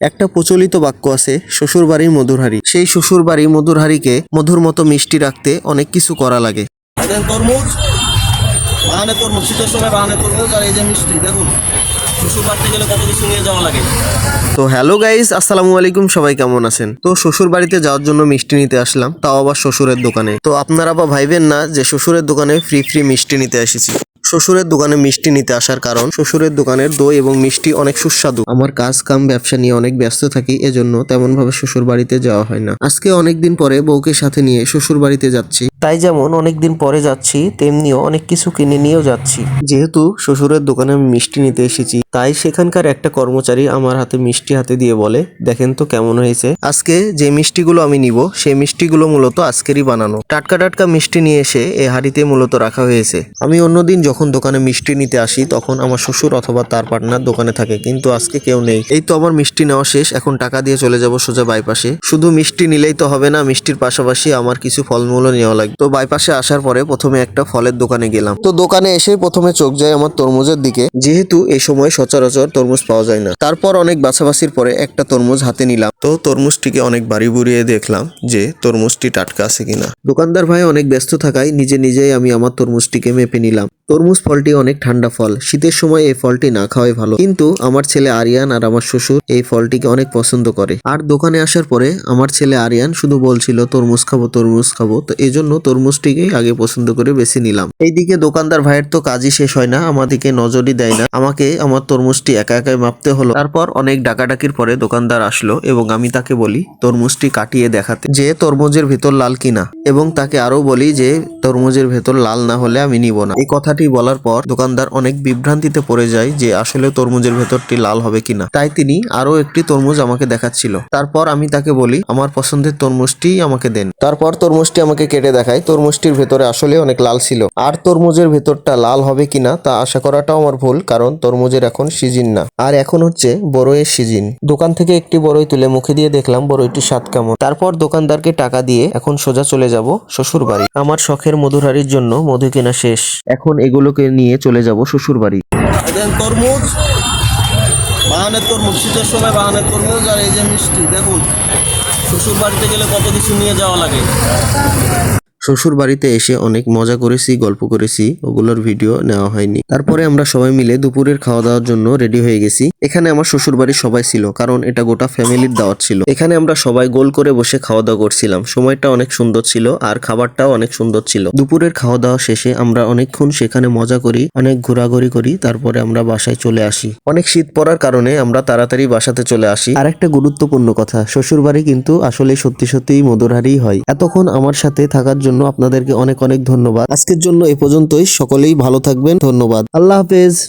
একটা প্রচলিত বাক্য আছে শ্বশুর বাড়ির মধুর হাড়ি সেই শ্বশুর বাড়ির মধুরহারিকে মধুর মতো মিষ্টি রাখতে অনেক কিছু করা লাগে। তরমুজ বাহানে তরমুজ শীতের সময় বাহানে তরমুজ আর এই যে মিষ্টি দেখুন শ্বশুর বাড়িতে গেলে কত কিছু নিয়ে যাওয়া লাগে। তো হ্যালো গাইস আসসালামু আলাইকুম সবাই কেমন আছেন? তো শ্বশুর বাড়িতে যাওয়ার জন্য মিষ্টি নিতে আসলাম তাও আবার শ্বশুরের দোকানে। তো আপনারা বা ভাইবেন না যে শ্বশুরের দোকানে ফ্রি ফ্রি মিষ্টি নিতে এসেছি। শ্বশুরের দোকানে মিষ্টি নিতে আসার কারণ, শ্বশুরের দোকানের দই এবং মিষ্টি অনেক সুস্বাদু। আমার কাজ, কাম, ব্যবসা নিয়ে অনেক ব্যস্ত থাকি, এজন্য তেমন ভাবে শ্বশুর বাড়িতে যাওয়া হয় না। আজকে অনেকদিন পরে বউকে সাথে নিয়ে শ্বশুর বাড়িতে যাচ্ছি। তাই যেমন অনেকদিন পরে যাচ্ছি, তেমনিও অনেক কিছু কিনে নিয়েও যাচ্ছি। যেহেতু শ্বশুরের দোকানে আমি মিষ্টি নিতে এসেছি, তাই সেখানকার একটা কর্মচারী আমার হাতে মিষ্টি হাতে দিয়ে বলে, দেখেন তো কেমন হয়েছে। আজকে যে মিষ্টিগুলো আমি নিব সেই মিষ্টিগুলো মূলত আজকেরই বানানো। টাটকা টাটকা মিষ্টি নিয়ে এসে এই হাড়িতে মূলত রাখা হয়েছে। আমি অন্যদিন যখন দোকানে মিষ্টি নিতে আসি, তখন আমার শ্বশুর অথবা তার পার্টনার দোকানে থাকে, কিন্তু আজকে কেউ নেই। এই তো আমার মিষ্টি নেওয়া শেষ, এখন টাকা দিয়ে চলে যাব সোজা বাইপাসে। শুধু মিষ্টি নিলেই তো হবে না, মিষ্টির পাশাপাশি আমার কিছু ফলমূলও নেওয়া লাগবে তো বাইপাসে আসার পরে প্রথমে একটা ফলের দোকানে গেলাম। তো দোকানে এসে প্রথমে চোখ যায় আমার তরমুজের দিকে। যেহেতু এই সময় সচরাচর তরমুজ পাওয়া যায় না। তারপর অনেক বাছাবাছির পরে একটা তরমুজ হাতে নিলাম। তো তরমুজটিকে অনেক বাড়ি বুড়িয়ে দেখলাম যে তরমুজটি টাটকা আছে কিনা। দোকানদার ভাই অনেক ব্যস্ত থাকায় নিজে নিজেই আমি আমার তরমুজটিকে মেপে নিলাম। তরমুজ ফলটি অনেক ঠান্ডা ফল। শীতের সময় এই ফলটি না খাওয়াই ভালো। কিন্তু আমার ছেলে আরিয়ান আর আমার শ্বশুর এই ফলটিকে অনেক পছন্দ করে। আর দোকানে আসার পরে আমার ছেলে আরিয়ান শুধু বলছিল, তরমুজ খাব তরমুজ খাব। তো এই জন্য তরমুজটিকেই আগে পছন্দ করে বেছে নিলাম। এইদিকে দোকানদার ভাইয়ের তো কাজই শেষ হয় না, আমাদেরকে নজরই দেয় না। আমাকে আমার তরমুজটি একা একাই মাপতে হলো। তারপর অনেক ডাকাডাকির পরে দোকানদার আসলো এবং আমি তাকে বলি, তরমুজটি কাটিয়ে দেখাতে যে তরমুজের ভেতর লাল কিনা। এবং তাকে আরও বলি যে, তরমুজের ভেতর লাল না হলে আমি নিব না। এই কথাটি বলার পর দোকানদার অনেক বিভ্রান্তিতে পড়ে যায় যে আসলে তরমুজের ভেতরটি লাল হবে কিনা। তাই তিনি আরও একটি তরমুজ আমাকে দেখাচ্ছিল। তারপর আমি তাকে বলি, আমার পছন্দের তরমুজটি আমাকে দেন। তারপর তরমুজটি আমাকে কেটে দেখায়। তরমুজটির ভেতরে আসলে অনেক লাল ছিল। আর তরমুজের ভেতরটা লাল হবে কিনা তা আশা করাটাও আমার ভুল, কারণ তরমুজের এখন সিজন না। আর এখন হচ্ছে বড়ইয়ের সিজন। দোকান থেকে একটি বড়ই তুলে মুখে দিয়ে দেখলাম বড়ইটির স্বাদ কেমন। তারপর দোকানদারকে টাকা দিয়ে এখন সোজা চলে যাব শ্বশুর বাড়ি আমার শখের মধুরহারির জন্য মধু কেনা শেষ। এখন এগুলোকে নিয়ে চলে যাব শ্বশুর বাড়ি তরমুজ, বাহানের তরমুজ, শীতের সময় বাহানের তরমুজ আর এই যে মিষ্টি, দেখুন শ্বশুর বাড়িতে গেলে কত কিছু নিয়ে যাওয়া লাগে। শ্বশুর বাড়িতে এসে অনেক মজা করেছি, গল্প করেছি, ওগুলোর ভিডিও নেওয়া হয়নি। তারপরে আমরা সবাই মিলে দুপুরের খাওয়া দাওয়ার জন্য রেডি হয়ে গেছি। এখানে আমার শ্বশুর বাড়ির সবাই ছিল, কারণ এটা গোটা ফ্যামিলির দাওয়াত ছিল। এখানে আমরা সবাই গোল করে বসে খাওয়া দাওয়া করছিলাম। সময়টা অনেক সুন্দর ছিল আর খাবারটাও অনেক সুন্দর ছিল। দুপুরের খাওয়া দাওয়া শেষে আমরা অনেকক্ষণ সেখানে মজা করি, অনেক ঘোরাঘুরি করি, তারপরে আমরা বাসায় চলে আসি। অনেক শীত পড়ার কারণে আমরা তাড়াতাড়ি বাসাতে চলে আসি। আর একটা গুরুত্বপূর্ণ কথা শ্বশুর বাড়ি কিন্তু আসলে সত্যি সত্যিই মধুরহারি হয়। এতক্ষণ আমার সাথে থাকার জন্য আপনাদেরকে অনেক অনেক ধন্যবাদ। আজকের জন্য এ পর্যন্তই। সকলেই ভালো থাকবেন। ধন্যবাদ। আল্লাহ হাফেজ।